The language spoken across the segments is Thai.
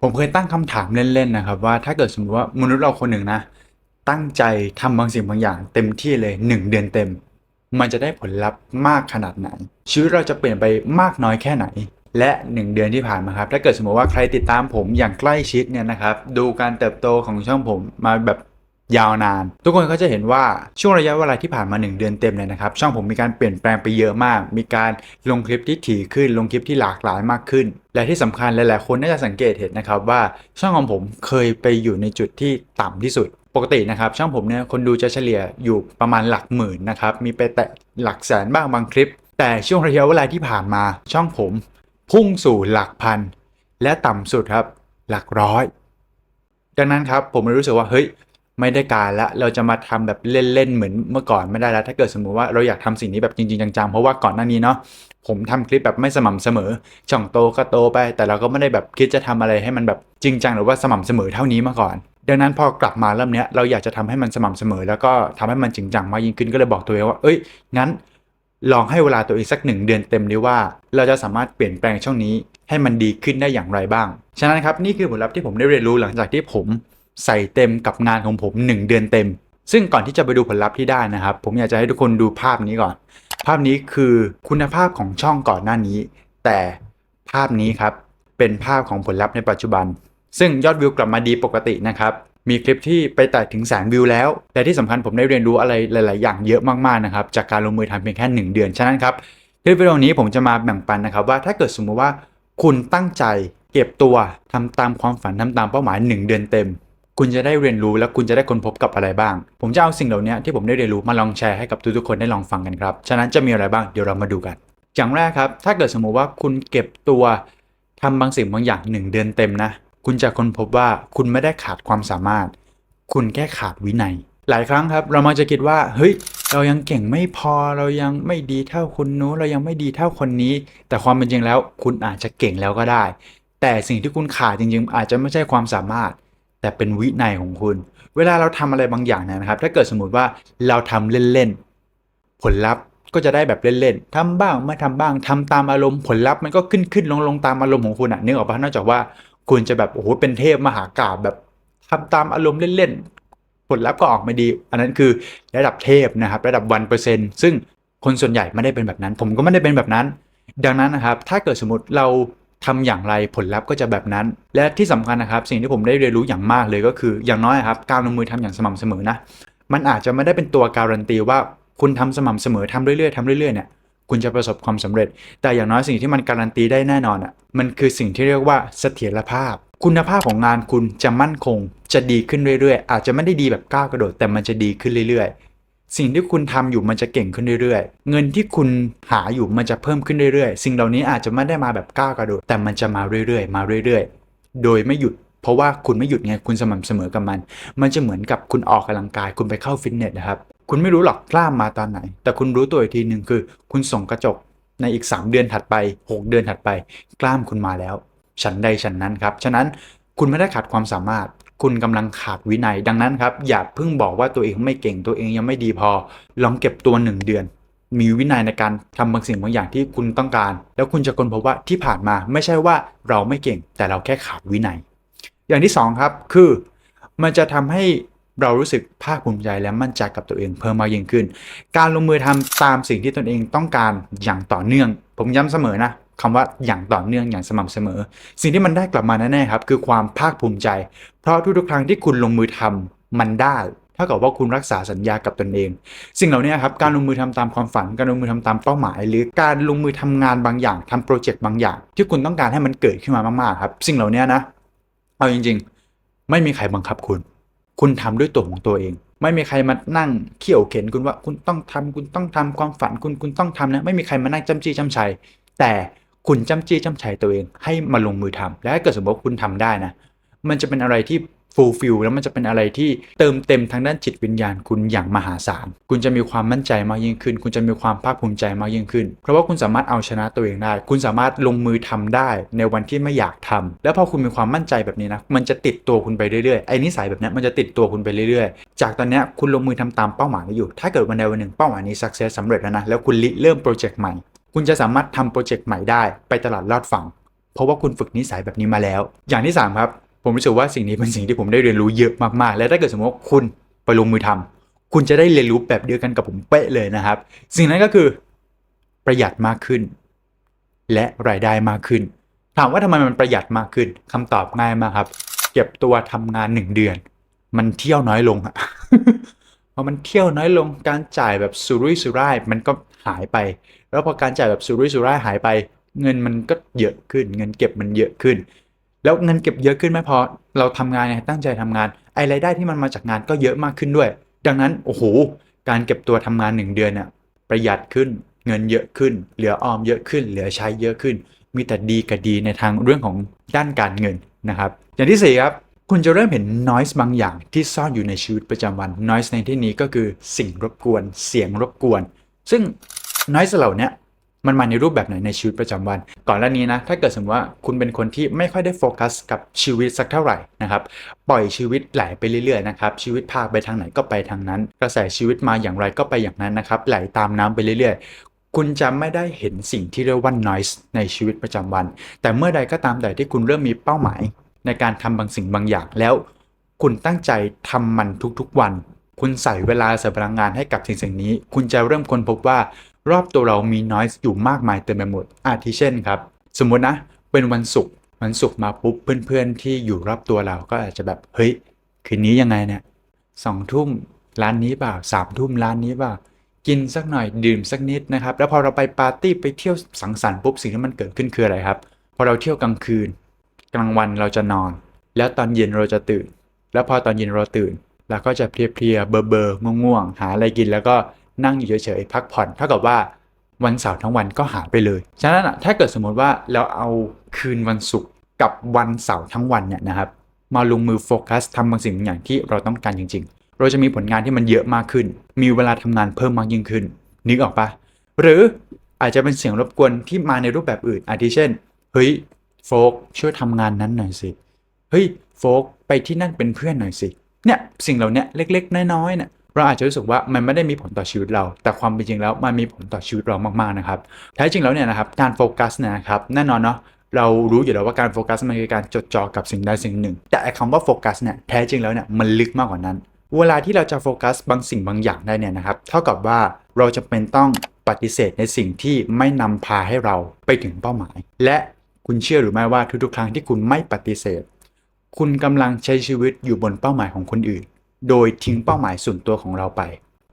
ผมเคยตั้งคำถามเล่นๆนะครับว่าถ้าเกิดสมมติว่ามนุษย์เราคนหนึ่งนะ ตั้งใจทำบางสิ่งบางอย่าง เต็มที่เลย 1 เดือนเต็ม มันจะได้ผลลัพธ์มากขนาดไหน ชีวิตเราจะเปลี่ยนไปมากน้อยแค่ไหน และ 1 เดือนที่ผ่านมาครับ ถ้าเกิดสมมติว่าใครติดตามผมอย่างใกล้ชิดเนี่ยนะครับดูการเติบโตของช่องผมมาแบบ ยาวนาน ทุกคนก็จะเห็นว่าช่วงระยะเวลาที่ผ่านมา 1 เดือนเต็มเลยนะครับ ช่องผมมีการเปลี่ยนแปลงไปเยอะมาก มีการลงคลิปที่ถี่ขึ้น ลงคลิปที่หลากหลายมากขึ้น และที่สำคัญหลายๆคนน่าจะสังเกตเห็นนะครับว่าช่องของผมเคยไปอยู่ในจุดที่ต่ำที่สุดปกตินะครับช่องผมเนี่ยคนดูจะเฉลี่ยอยู่ประมาณหลักหมื่นนะครับมีไปแตะหลักแสนบ้างบางคลิป แต่ช่วงระยะเวลาที่ผ่านมา ช่องผม พุ่งสู่หลักพัน และต่ำสุดครับหลักร้อย ดังนั้นครับผมเลยรู้สึกว่าเฮ้ย ไม่ได้การละเราจะมาทำแบบเล่นๆเหมือนเมื่อก่อนไม่ได้แล้ว ถ้าเกิดสมมุติว่าเราอยากทำสิ่งนี้แบบจริง ๆ จังๆ เพราะว่าก่อนหน้านี้เนาะผมทำคลิปแบบไม่สม่ำเสมอ ช่องโตก็โตไป แต่เราก็ไม่ได้แบบคิดจะทำอะไรให้มันแบบจริงจังหรือว่าสม่ำเสมอเท่านี้มาก่อน ดังนั้นพอกลับมาเริ่มเนี้ยเราอยากจะทำให้มันสม่ำเสมอ แล้วก็ทำให้มันจริงจังมากยิ่งขึ้นก็เลยบอกตัวเองว่าเอ้ยงั้น ลองให้เวลาตัวเองสักหนึ่งเดือนเต็มดีว่า เราจะสามารถเปลี่ยนแปลงช่องนี้ให้มันดีขึ้นได้อย่างไรบ้าง ฉะนั้นครับนี่คือผลลัพธ์ที่ผมได้เรียนรู้หลังจากที่ผม ใส่เต็มกับงานของผม 1 เดือนเต็ม ซึ่งก่อนที่จะไปดูผลลัพธ์ที่ได้นะครับ ผมอยากจะให้ทุกคนดูภาพนี้ก่อน ภาพนี้คือคุณภาพของช่องก่อนหน้านี้ แต่ภาพนี้ครับเป็นภาพของผลลัพธ์ในปัจจุบัน ซึ่งยอดวิวกลับมาดีปกตินะครับมีคลิปที่ไปแตะถึงแสนวิวแล้วและที่สำคัญผมได้เรียนรู้อะไรหลาย ๆ อย่างเยอะมาก ๆ นะครับ จากการลงมือทำเพียงแค่ 1 เดือน ฉะนั้นครับคลิปวิดีโอนี้ผมจะมาแบ่งปันนะครับ ว่าถ้าเกิดสมมติว่าคุณตั้งใจเก็บตัวทำตามความฝันทำตามเป้าหมาย 1 เดือนเต็ม คุณจะได้เรียนรู้และคุณจะได้ค้นพบกับอะไรบ้าง ผมจะเอาสิ่งเหล่านี้ที่ผมได้เรียนรู้มาลองแชร์ให้กับทุกๆคนได้ลองฟังกันครับ ฉะนั้นจะมีอะไรบ้างเดี๋ยวเรามาดูกัน อย่างแรกครับ ถ้าเกิดสมมุติว่าคุณเก็บตัวทำบางสิ่งบางอย่าง 1 เดือนเต็มนะ คุณจะค้นพบว่าคุณไม่ได้ขาดความสามารถ คุณแค่ขาดวินัย หลายครั้งครับ เรามักจะคิดว่าเฮ้ยเรายังเก่งไม่พอเรายังไม่ดีเท่าคนนู้นเรายังไม่ดีเท่าคนนี้ แต่ความเป็นจริงแล้ว คุณอาจจะเก่งแล้วก็ได้ แต่สิ่งที่คุณขาดจริงๆ อาจจะไม่ใช่ความสามารถ แต่เป็นวินัยของคุณ เวลาเราทำอะไรบางอย่างนะครับ ถ้าเกิดสมมติว่าเราทำเล่นๆ ผลลัพธ์ก็จะได้แบบเล่นๆทำบ้างไม่ทำบ้างทำตามอารมณ์ผลลัพธ์มันก็ขึ้นขึ้นลงลงตามอารมณ์ของคุณอะนึกออกปะนอกจากว่าคุณจะแบบโอ้โหเป็นเทพมหากราบแบบทำตามอารมณ์เล่นๆผลลัพธ์ก็ออกมาดี อันนั้นคือระดับเทพนะครับ ระดับวันเปอร์เซ็นต์ซึ่งคนส่วนใหญ่ไม่ได้เป็นแบบนั้น ผมก็ไม่ได้เป็นแบบนั้น ดังนั้นนะครับ ถ้าเกิดสมมติเรา ทำอย่างไรผลลัพธ์ก็จะแบบนั้น และที่สำคัญนะครับ สิ่งที่ผมได้เรียนรู้อย่างมากเลยก็คือ อย่างน้อยครับการลงมือทำอย่างสม่ำเสมอนะมันอาจจะไม่ได้เป็นตัวการันตีว่าคุณทำสม่ำเสมอทำเรื่อยๆทำเรื่อยๆเนี่ยคุณจะประสบความสำเร็จ แต่อย่างน้อยสิ่งที่มันการันตีได้แน่นอนอะมันคือสิ่งที่เรียกว่าเสถียรภาพ คุณภาพของงานคุณจะมั่นคง จะดีขึ้นเรื่อยๆ อาจจะไม่ได้ดีแบบก้าวกระโดด แต่มันจะดีขึ้นเรื่อยๆ สิ่งที่คุณทำอยู่มันจะเก่งขึ้นเรื่อยๆ เงินที่คุณหาอยู่มันจะเพิ่มขึ้นเรื่อยๆ สิ่งเหล่านี้อาจจะไม่ได้มาแบบก้าวกระโดดแต่มันจะมาเรื่อยๆ มาเรื่อยๆ โดยไม่หยุด เพราะว่าคุณไม่หยุดไงคุณสม่ำเสมอกับมัน มันจะเหมือนกับคุณออกกำลังกาย คุณไปเข้าฟิตเนสนะครับคุณไม่รู้หรอกกล้ามมาตอนไหน แต่คุณรู้ตัวอีกทีหนึ่งคือ คุณส่งกระจกในอีก 3 เดือนถัดไป 6 เดือนถัดไป กล้ามคุณมาแล้ว ฉันใดฉันนั้นครับ ฉะนั้น คุณไม่ได้ขาดความสามารถ คุณกำลังขาดวินัย ดังนั้นครับ อย่าเพิ่งบอกว่าตัวเองไม่เก่งตัวเองยังไม่ดีพอ ลองเก็บตัว 1 เดือน มีวินัยในการทำบางสิ่งบางอย่างที่คุณต้องการ แล้วคุณจะค้นพบว่าที่ผ่านมาไม่ใช่ว่าเราไม่เก่ง แต่เราแค่ขาดวินัย อย่างที่สองครับคือมันจะทำให้เรารู้สึกภาคภูมิใจและมั่นใจกับตัวเองเพิ่มมากยิ่งขึ้น การลงมือทำตามสิ่งที่ตนเองต้องการอย่างต่อเนื่อง ผมย้ำเสมอนะ คำว่าอย่างต่อเนื่องอย่างสม่ำเสมอ สิ่งที่มันได้กลับมาแน่ๆครับคือความภาคภูมิใจ เพราะทุกๆครั้งที่คุณลงมือทำมันได้เท่ากับว่าคุณรักษาสัญญากับตนเอง สิ่งเหล่านี้ครับการลงมือทำตามความฝัน การลงมือทำตามเป้าหมาย หรือการลงมือทำงานบางอย่างทำโปรเจกต์บางอย่าง ที่คุณต้องการให้มันเกิดขึ้นมามากๆครับ สิ่งเหล่านี้นะ เอาจริง ๆ ไม่มีใครบังคับคุณ คุณทำด้วยตัวของตัวเอง ไม่มีใครมานั่งเขี่ยวเข็นคุณว่าคุณต้องทำคุณต้องทำความฝันคุณคุณต้องทำนะไม่มีใครมานั่งจำจี้จำชัยแต่ คุณจำจี้จำชัยตัวเองให้มาลงมือทำและถ้าเกิดสมมติว่าคุณทำได้นะ มันจะเป็นอะไรที่ฟูลฟิลแล้วมันจะเป็นอะไรที่เติมเต็มทางด้านจิตวิญญาณคุณอย่างมหาศาล คุณจะมีความมั่นใจมากยิ่งขึ้น คุณจะมีความภาคภูมิใจมากยิ่งขึ้น เพราะว่าคุณสามารถเอาชนะตัวเองได้ คุณสามารถลงมือทำได้ในวันที่ไม่อยากทำแล้วพอคุณมีความมั่นใจแบบนี้นะ มันจะติดตัวคุณไปเรื่อยๆ ไอ้นิสัยแบบนี้มันจะติดตัวคุณไปเรื่อยๆ จากตอนนี้คุณลงมือทำตามเป้าหมายอยู่ ถ้าเกิดวันใดวันหนึ่งเป้าหมายนี้สักเซสสำเร็จแล้วนะ แล้วคุณเริ่มโปรเจกต์ใหม่ คุณจะสามารถทำโปรเจกต์ใหม่ได้ไปตลาดลอดฝั่ง เพราะว่าคุณฝึกนิสัยแบบนี้มาแล้ว อย่างที่สามครับ ผมรู้สึกว่าสิ่งนี้เป็นสิ่งที่ผมได้เรียนรู้เยอะมากๆ และถ้าเกิดสมมติว่าคุณไปลงมือทำคุณจะได้เรียนรู้แบบเดียวกันกับผมเป๊ะเลยนะครับ สิ่งนั้นก็คือประหยัดมากขึ้น และรายได้มากขึ้น ถามว่าทำไมมันประหยัดมากขึ้นคำตอบง่ายมากครับ เก็บตัวทำงานหนึ่งเดือน มันเที่ยวน้อยลงอะพอมันเที่ยวน้อยลงการจ่ายแบบสุรุ่ยสุร่าย มันก็ หายไป แล้วพอการจ่ายแบบสุรุ่ยสุร่ายหายไป เงินมันก็เยอะขึ้น เงินเก็บมันเยอะขึ้น แล้วเงินเก็บเยอะขึ้นไม่พอเราทำงานไงตั้งใจทำงานไอ้รายได้ที่มันมาจากงานก็เยอะมากขึ้นด้วย ดังนั้นโอ้โหการเก็บตัวทำงานหนึ่งเดือนเนี่ยประหยัดขึ้นเงินเยอะขึ้น เหลือออมเยอะขึ้น เหลือใช้เยอะขึ้น มีแต่ดีกับดีในทางเรื่องของด้านการเงินนะครับ อย่างที่สี่ครับคุณจะเริ่มเห็น noise บางอย่างที่ซ่อนอยู่ในชีวิตประจำวัน noise ในที่นี้ก็คือสิ่งรบกวน เสียงรบกวน ซึ่ง noise เหล่านี้มันมาในรูปแบบไหนในชีวิตประจำวัน ก่อนหน้านี้นะถ้าเกิดสมมติว่าคุณเป็นคนที่ไม่ค่อยได้โฟกัสกับชีวิตสักเท่าไหร่นะครับปล่อยชีวิตไหลไปเรื่อยๆนะครับชีวิตพาไปทางไหนก็ไปทางนั้น กระแสชีวิตมาอย่างไรก็ไปอย่างนั้นนะครับไหลตามน้ำไปเรื่อยๆ คุณจะไม่ได้เห็นสิ่งที่เรียกว่า noise ในชีวิตประจำวัน แต่เมื่อใดก็ตามแต่ที่คุณเริ่มมีเป้าหมาย ในการทำบางสิ่งบางอย่างแล้ว คุณตั้งใจทำมันทุกๆวัน คุณใส่เวลาใส่พลังงานให้กับสิ่งสิ่งนี้ คุณจะเริ่มค้นพบว่ารอบตัวเรามี noise อยู่มากมายเต็มไปหมด อาทิเช่นครับ สมมุตินะ เป็นวันศุกร์ วันศุกร์มาปุ๊บเพื่อนๆ ที่อยู่รอบตัวเราก็อาจจะแบบ เฮ้ย คืนนี้ยังไงเนี่ยสองทุ่มร้านนี้เปล่าสามทุ่มร้านนี้เปล่า กินสักหน่อยดื่มสักนิดนะครับ แล้วพอเราไปปาร์ตี้ไปเที่ยวสังสรรค์ปุ๊บสิ่งที่มันเกิดขึ้นคืออะไรครับ พอเราเที่ยวกลางคืน กลางวันเราจะนอน แล้วตอนเย็นเราจะตื่น แล้วพอตอนเย็นเราตื่น เราก็จะเพลียๆเบอร์เบอร์ๆง่วงๆหาอะไรกินแล้วก็นั่งอยู่เฉยๆพักผ่อนเท่ากับว่าวันเสาร์ทั้งวันก็หายไปเลย ฉะนั้นถ้าเกิดสมมติว่าเราเอาคืนวันศุกร์กับวันเสาร์ทั้งวันเนี่ยนะครับ มาลงมือโฟกัสทำบางสิ่งบางอย่างที่เราต้องการจริง ๆ เราจะมีผลงานที่มันเยอะมากขึ้น มีเวลาทำงานเพิ่มมากยิ่งขึ้น นึกออกปะหรืออาจจะเป็นเสียงรบกวนที่มาในรูปแบบอื่น อาทิเช่น เฮ้ยโฟกช่วยทำงานนั้นหน่อยสิ เฮ้ยโฟกไปที่นั่นเป็นเพื่อนหน่อยสิ เนี่ยสิ่งเหล่านี้เล็กๆ น้อยๆเนี่ยเราอาจจะรู้สึกว่ามันไม่ได้มีผลต่อชีวิตเรา แต่ความเป็นจริงแล้วมันมีผลต่อชีวิตเรามากๆนะครับแท้จริงแล้วเนี่ยนะครับการโฟกัสเนี่ยนะครับแน่นอนเนาะเรารู้อยู่แล้วว่าการโฟกัสมันคือการจดจ่อกับสิ่งใดสิ่งหนึ่ง แต่ไอ้คำว่าโฟกัสเนี่ยแท้จริงแล้วเนี่ยมันลึกมากกว่านั้น เวลาที่เราจะโฟกัสบางสิ่งบางอย่างได้เนี่ยนะครับเท่ากับว่าเราจะเป็นต้องปฏิเสธในสิ่งที่ไม่นำพาให้เราไปถึงเป้าหมาย และคุณเชื่อหรือไม่ว่าทุกๆครั้งที่คุณไม่ปฏิเสธ คุณกำลังใช้ชีวิตอยู่บนเป้าหมายของคนอื่น โดยทิ้งเป้าหมายส่วนตัวของเราไป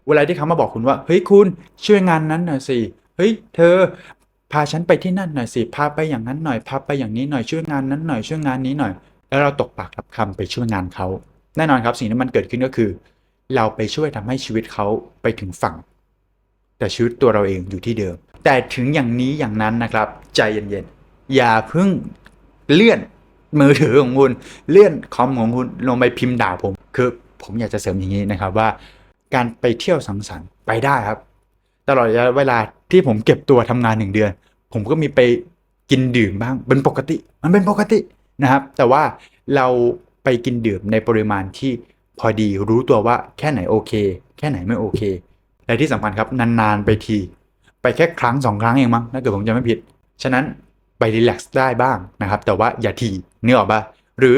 เวลาที่เขามาบอกคุณว่า เฮ้ยคุณช่วยงานนั้นหน่อยสิ เฮ้ยเธอ พาฉันไปที่นั่นหน่อยสิ พาไปอย่างนั้นหน่อย พาไปอย่างนี้หน่อยช่วยงานนั้นหน่อยช่วยงานนี้หน่อย แล้วเราตกปากรับคำไปช่วยงานเขา แน่นอนครับสิ่งที่มันเกิดขึ้นก็คือ เราไปช่วยทำให้ชีวิตเขาไปถึงฝั่ง แต่ชีวิตตัวเราเองอยู่ที่เดิม แต่ถึงอย่างนี้อย่างนั้นนะครับ ใจเย็นๆอย่าเพิ่งเลื่อน มือถือของคุณเลื่อนคอมของคุณลงไปพิมพ์ด่าผม คือผมอยากจะเสริมอย่างนี้นะครับว่า การไปเที่ยวสังสรรค์ไปได้ครับ ตลอดระยะเวลาที่ผมเก็บตัวทำงานหนึ่งเดือน ผมก็มีไปกินดื่มบ้างเป็นปกติ มันเป็นปกตินะครับ แต่ว่าเราไปกินดื่มในปริมาณที่พอดีรู้ตัวว่าแค่ไหนโอเค แค่ไหนไม่โอเคและที่สำคัญครับนานๆไปที ไปแค่ครั้งสองครั้งเองมั้งถ้าเกิดผมจะไม่ผิด ฉะนั้น ไปรีแลกซ์ได้บ้างนะครับ แต่ว่าอย่าทีเนึกอออกปะหรือ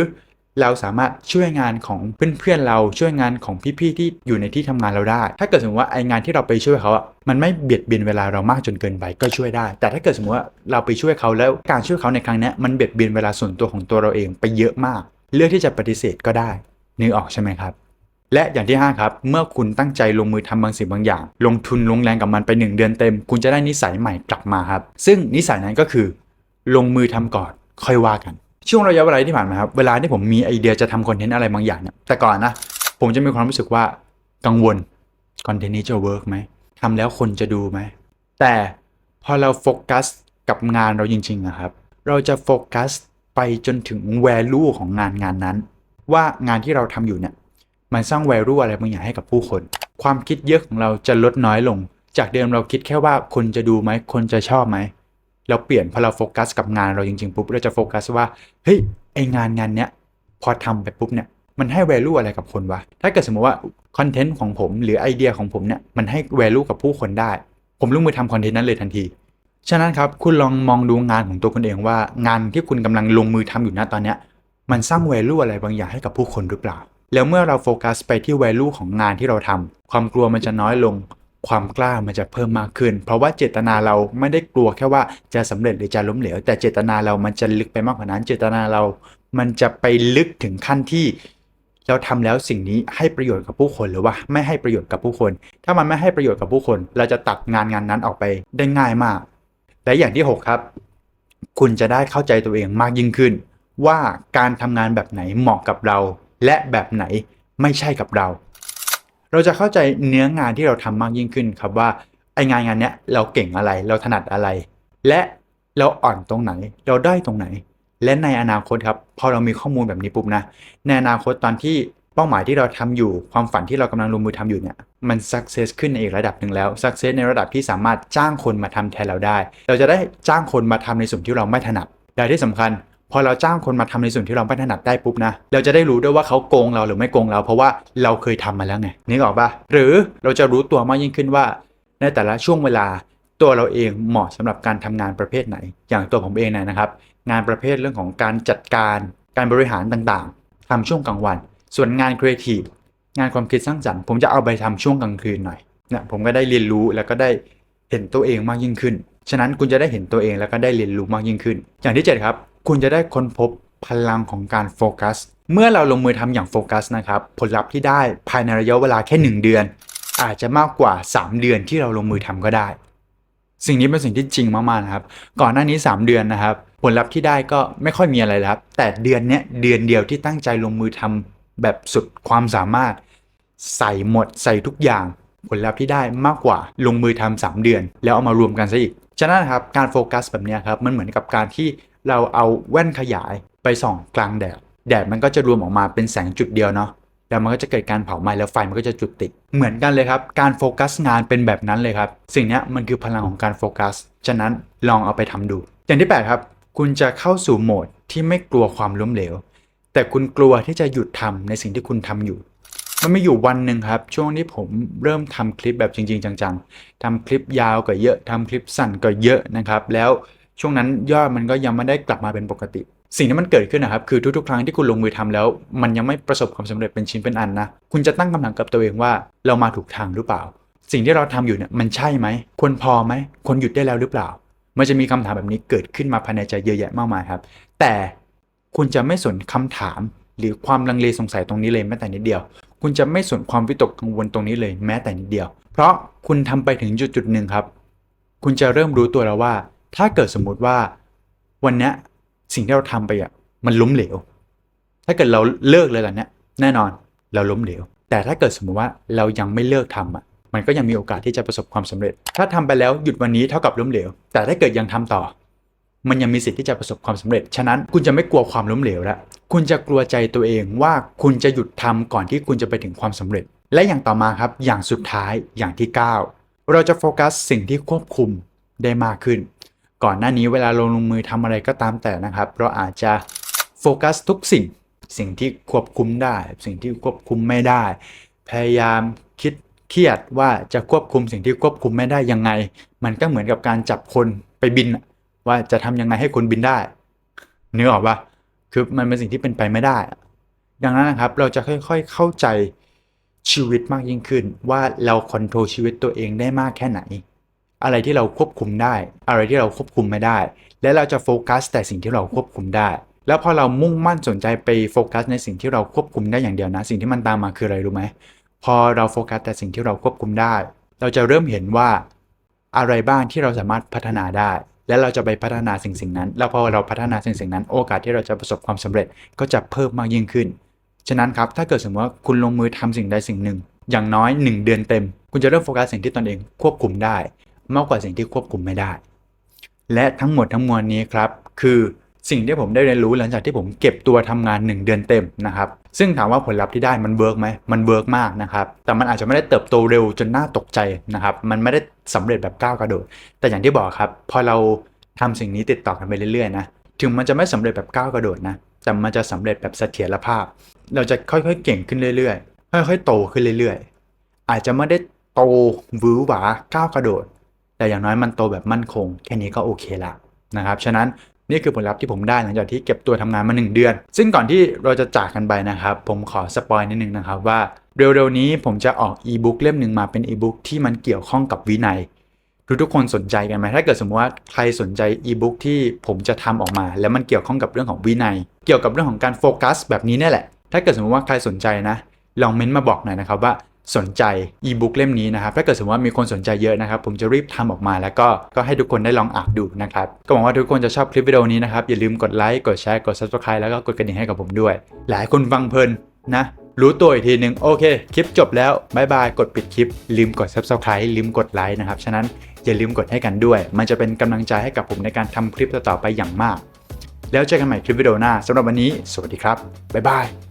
เราสามารถช่วยงานของเพื่อนๆเราช่วยงานของพี่ๆที่อยู่ในที่ทำงานเราได้ ถ้าเกิดสมมติว่าไองานที่เราไปช่วยเขาอะมันไม่เบียดเบียนเวลาเรามากจนเกินไปก็ช่วยได้ แต่ถ้าเกิดสมมติว่าเราไปช่วยเขาแล้วการช่วยเขาในครั้งนี้มันเบียดเบียนเวลาส่วนตัวของตัวเราเองไปเยอะมาก เลือกที่จะปฏิเสธก็ได้นึกออกใช่ไหมครับ และอย่างที่5ครับเมื่อคุณตั้งใจลงมือทำบางสิ่งบางอย่าง ลงทุนลงแรงกับมันไป 1 เดือนเต็ม คุณจะได้นิสัยใหม่กลับมาครับ ซึ่งนิสัยนั้นก็คือ ลงมือทำก่อนค่อยว่ากัน ช่วงระยะเวลาที่ผ่านมาครับเวลาที่ผมมีไอเดียจะทำคอนเทนต์อะไรบางอย่างเนี่ยแต่ก่อนนะผมจะมีความรู้สึกว่ากังวลคอนเทนต์นี้จะเวิร์กไหมทำแล้วคนจะดูไหม แต่พอเราโฟกัสกับงานเราจริงๆนะครับ เราจะโฟกัสไปจนถึง value ของงานงานนั้น ว่างานที่เราทำอยู่เนี่ยมันสร้าง value อะไรบางอย่างให้กับผู้คน ความคิดเยอะของเราจะลดน้อยลง จากเดิมเราคิดแค่ว่าคนจะดูไหมคนจะชอบไหม เราเปลี่ยนพอเราโฟกัสกับงานเราจริงๆปุ๊บเราจะโฟกัสว่าเฮ้ยไองานงานเนี้ยพอทำไปปุ๊บเนี่ยมันให้ value อะไรกับคนวะ ถ้าเกิดสมมติว่าคอนเทนต์ของผมหรือไอเดียของผมเนี่ยมันให้ value กับผู้คนได้ ผมลงมือทำคอนเทนต์นั้นเลยทันที ฉะนั้นครับคุณลองมองดูงานของตัวคุณเองว่างานที่คุณกำลังลงมือทำอยู่ณตอนเนี้ยมันสร้าง value อะไรบางอย่างให้กับผู้คนหรือเปล่า แล้วเมื่อเราโฟกัสไปที่ value ของงานที่เราทำความกลัวมันจะน้อยลง ความกล้ามันจะเพิ่มมากขึ้น เพราะว่าเจตนาเราไม่ได้กลัวแค่ว่าจะสำเร็จหรือจะล้มเหลว แต่เจตนาเรามันจะลึกไปมากกว่านั้น เจตนาเรา มันจะไปลึกถึงขั้นที่เราทำแล้วสิ่งนี้ให้ประโยชน์กับผู้คนหรือว่าไม่ให้ประโยชน์กับผู้คน ถ้ามันไม่ให้ประโยชน์กับผู้คน เราจะตัดงานงานนั้นออกไปได้ง่ายมาก และอย่างที่ 6 ครับ คุณจะได้เข้าใจตัวเองมากยิ่งขึ้น ว่าการทำงานแบบไหนเหมาะกับเรา และแบบไหนไม่ใช่กับเรา เราจะเข้าใจเนื้องานที่เราทำมากยิ่งขึ้นครับว่าไองานงานเนี้ยเราเก่งอะไรเราถนัดอะไร และเราอ่อนตรงไหน เราได้ตรงไหน และในอนาคตครับพอเรามีข้อมูลแบบนี้ปุ๊บนะในอนาคตตอนที่เป้าหมายที่เราทำอยู่ความฝันที่เรากำลังลงมือทำอยู่เนี่ยมันสักเซสขึ้นในอีกระดับหนึ่งแล้วสักเซสในระดับที่สามารถจ้างคนมาทำแทนเราได้ เราจะได้จ้างคนมาทำในส่วนที่เราไม่ถนัดและที่สำคัญ อเราจ้างคนมาทำในส่วนที่เราไม่ถนัดได้ปุ๊บนะ เราจะได้รู้ด้วยว่าเขาโกงเราหรือไม่โกงเรา เพราะว่าเราเคยทำมาแล้วไงนึกออกปะหรือเราจะรู้ตัวมากยิ่งขึ้นว่า ในแต่ละช่วงเวลาตัวเราเองเหมาะสำหรับการทำงานประเภทไหน อย่างตัวผมเองนยนะครับ งานประเภทเรื่องของการจัดการการบริหารต่างๆทำช่วงกลางวัน ส่วนงานครีเอทีฟงานความคิดสร้างสรรค์ผมจะเอาไปทำช่วงกลางคืนหน่อยเนี่ยผมก็ได้เรียนรู้แล้วก็ได้เห็นตัวเองมากยิ่งขึ้น ฉะนั้นคุณจะได้เห็นตัวเองแล้วก็ได้เรียนรู้มากยิ่งขึ้น อย่างที่ 7 ครับ คุณจะได้ค้นพบพลังของการโฟกัส เมื่อเราลงมือทำอย่างโฟกัสนะครับ ผลลัพธ์ที่ได้ภายในระยะเวลาแค่ 1 เดือน อาจจะมากกว่า 3 เดือนที่เราลงมือทำก็ได้ สิ่งนี้เป็นสิ่งที่จริงมากๆนะครับ ก่อนหน้านี้ 3 เดือนนะครับ ผลลัพธ์ที่ได้ก็ไม่ค่อยมีอะไรแล้วครับ แต่เดือนนี้เดือนเดียวที่ตั้งใจลงมือทำแบบสุดความสามารถ ใส่หมดใส่ทุกอย่าง ผลลัพธ์ที่ได้มากกว่าลงมือทำสามเดือน แล้วเอามารวมกันซะอีกฉะนั้นนะครับการโฟกัสแบบนี้ครับมันเหมือนกับการที่ เราเอาแว่นขยายไปส่องกลางแดด แดดมันก็จะรวมออกมาเป็นแสงจุดเดียวเนาะแล้วมันก็จะเกิดการเผาไหม้แล้วไฟมันก็จะจุดติด เหมือนกันเลยครับ การโฟกัสงานเป็นแบบนั้นเลยครับ สิ่งนี้มันคือพลังของการโฟกัส ฉะนั้นลองเอาไปทำดู อย่างที่ 8 ครับ คุณจะเข้าสู่โหมดที่ไม่กลัวความล้มเหลว แต่คุณกลัวที่จะหยุดทำในสิ่งที่คุณทำอยู่ มันไมีอยู่วันหนึ่งครับ ช่วงที่ผมเริ่มทำคลิปแบบจริง ๆ จังๆทำคลิปยาวก็เยอะทำคลิปสั้นก็เยอะนะครับ แล้ว ช่วงนั้นยอดมันก็ยังไม่ได้กลับมาเป็นปกติ สิ่งที่มันเกิดขึ้นนะครับคือทุกๆ ครั้งที่คุณลงมือทำแล้ว มันยังไม่ประสบความสำเร็จเป็นชิ้นเป็นอันนะคุณจะตั้งคำถามกับตัวเองว่าเรามาถูกทางหรือเปล่า สิ่งที่เราทำอยู่เนี่ยมันใช่ไหมควรพอไหมควรหยุดได้แล้วหรือเปล่า มันจะมีคำถามแบบนี้เกิดขึ้นมาภายในใจเยอะแยะมากมายครับ แต่คุณจะไม่สนคำถาม หรือความลังเลสงสัยตรงนี้เลยแม้แต่นิดเดียว คุณจะไม่สนความวิตกกังวลตรงนี้เลยแม้แต่นิดเดียว เพราะคุณทำไปถึงจุดจุดหนึ่งครับ คุณจะเริ่มรู้ตัวแล้วว่า ถ้าเกิดสมมุติว่าวันนี้สิ่งที่เราทำไปอะมันล้มเหลว ถ้าเกิดเราเลิกเลยล่ะเนี้ยแน่นอนเราล้มเหลว แต่ถ้าเกิดสมมติว่าเรายังไม่เลิกทำอะมันก็ยังมีโอกาสที่จะประสบความสำเร็จ ถ้าทำไปแล้วหยุดวันนี้เท่ากับล้มเหลว แต่ถ้าเกิดยังทำต่อ มันยังมีสิทธิ์ที่จะประสบความสำเร็จ ฉะนั้นคุณจะไม่กลัวความล้มเหลวแล้ว คุณจะกลัวใจตัวเองว่าคุณจะหยุดทำก่อนที่คุณจะไปถึงความสำเร็จ และอย่างต่อมาครับ อย่างสุดท้ายอย่างที่ 9 เราจะโฟกัสสิ่งที่ควบคุมได้มากขึ้น ก่อนหน้านี้เวลาลงลงมือทำอะไรก็ตามแต่นะครับ เราอาจจะโฟกัสทุกสิ่ง สิ่งที่ควบคุมได้ สิ่งที่ควบคุมไม่ได้ พยายามคิดเครียดว่าจะควบคุมสิ่งที่ควบคุมไม่ได้ยังไง มันก็เหมือนกับการจับคนไปบิน ว่าจะทำยังไงให้คนบินได้เนึกออกปะคือมันเป็นสิ่งที่เป็นไปไม่ได้ ดังนั้นนะครับเราจะค่อยๆเข้าใจชีวิตมากยิ่งขึ้น ว่าเราคอนโทรลชีวิตตัวเองได้มากแค่ไหน อะไรที่เราควบคุมได้ อะไรที่เราควบคุมไม่ได้ และเราจะโฟกัสแต่สิ่งที่เราควบคุมได้ แล้วพอเรามุ่งมั่นสนใจไปโฟกัสในสิ่งที่เราควบคุมได้อย่างเดียวนะ สิ่งที่มันตามมาคืออะไรรู้ไหมพอเราโฟกัสแต่สิ่งที่เราควบคุมได้ เราจะเริ่มเห็นว่าอะไรบ้างที่เราสามารถพัฒนาได้ และเราจะไปพัฒนาสิ่งสิ่งนั้น แล้วพอเราพัฒนาสิ่งสิ่งนั้น โอกาสที่เราจะประสบความสำเร็จก็จะเพิ่มมากยิ่งขึ้น ฉะนั้นครับ ถ้าเกิดสมมติว่าคุณลงมือทำสิ่งใดสิ่งหนึ่ง อย่างน้อย 1 เดือนเต็ม คุณจะเริ่มโฟกัสสิ่งที่ตนเองควบคุมได้ มากกว่าสิ่งที่ควบคุมไม่ได้ และทั้งหมดทั้งมวลนี้ครับ คือสิ่งที่ผมได้เรียนรู้หลังจากที่ผมเก็บตัวทำงาน 1 เดือนเต็มนะครับ ซึ่งถามว่าผลลัพธ์ที่ได้มันเวิร์กไหมมันเวิร์กมากนะครับ แต่มันอาจจะไม่ได้เติบโตเร็วจนน่าตกใจนะครับ มันไม่ได้สำเร็จแบบก้าวกระโดด แต่อย่างที่บอกครับ พอเราทำสิ่งนี้ติดต่อกันไปเรื่อยๆนะ ถึงมันจะไม่สำเร็จแบบก้าวกระโดดนะ แต่มันจะสำเร็จแบบเสถียรภาพ เราจะค่อยๆเก่งขึ้นเรื่อยๆ ค่อยๆโตขึ้นเรื่อยๆ อาจจะไม่ได้โตวือหวาก้าวกระโดด แต่อย่างน้อยมันโตแบบมั่นคง แค่นี้ก็โอเคละนะครับฉะนั้นนี่คือผลลัพธ์ที่ผมได้หลังจากที่เก็บตัวทำงานมา 1 เดือน ซึ่งก่อนที่เราจะจากกันไปนะครับ ผมขอสปอยนิดนึงนะครับว่าเร็วๆนี้ผมจะออกอีบุ๊กเล่มหนึ่งมาเป็นอีบุ๊กที่มันเกี่ยวข้องกับวินัย ทุกๆคนสนใจกันไหมถ้าเกิดสมมติว่าใครสนใจอีบุ๊กที่ผมจะทำออกมา แล้วมันเกี่ยวข้องกับเรื่องของวินัย เกี่ยวกับเรื่องของการโฟกัสแบบนี้นี่แหละ ถ้าเกิดสมมติว่าใครสนใจนะ ลองเม้นต์มาบอกหน่อยนะครับว่า สนใจอีบุ๊กเล่มนี้นะครับ ถ้าเกิดสมมติว่ามีคนสนใจเยอะนะครับ ผมจะรีบทำออกมาแล้วก็ก็ให้ทุกคนได้ลองอ่านดูนะครับ ก็หวังว่าทุกคนจะชอบคลิปวิดีโอนี้นะครับ อย่าลืมกดไลค์ กดแชร์ กด subscribe แล้วก็กดกระดิ่งให้กับผมด้วย หลายคนฟังเพลินนะ รู้ตัวอีกทีหนึ่งโอเค คลิปจบแล้วบายบาย กดปิดคลิป ลืมกด subscribe ลืมกดไลค์นะครับ ฉะนั้นอย่าลืมกดให้กันด้วย มันจะเป็นกำลังใจให้กับผมในการทำคลิปต่อๆไปอย่างมาก แล้วเจอกันใหม่คลิปวิดีโอหน้าสำหรับวันนี้ สวัสดีครับบ๊ายบาย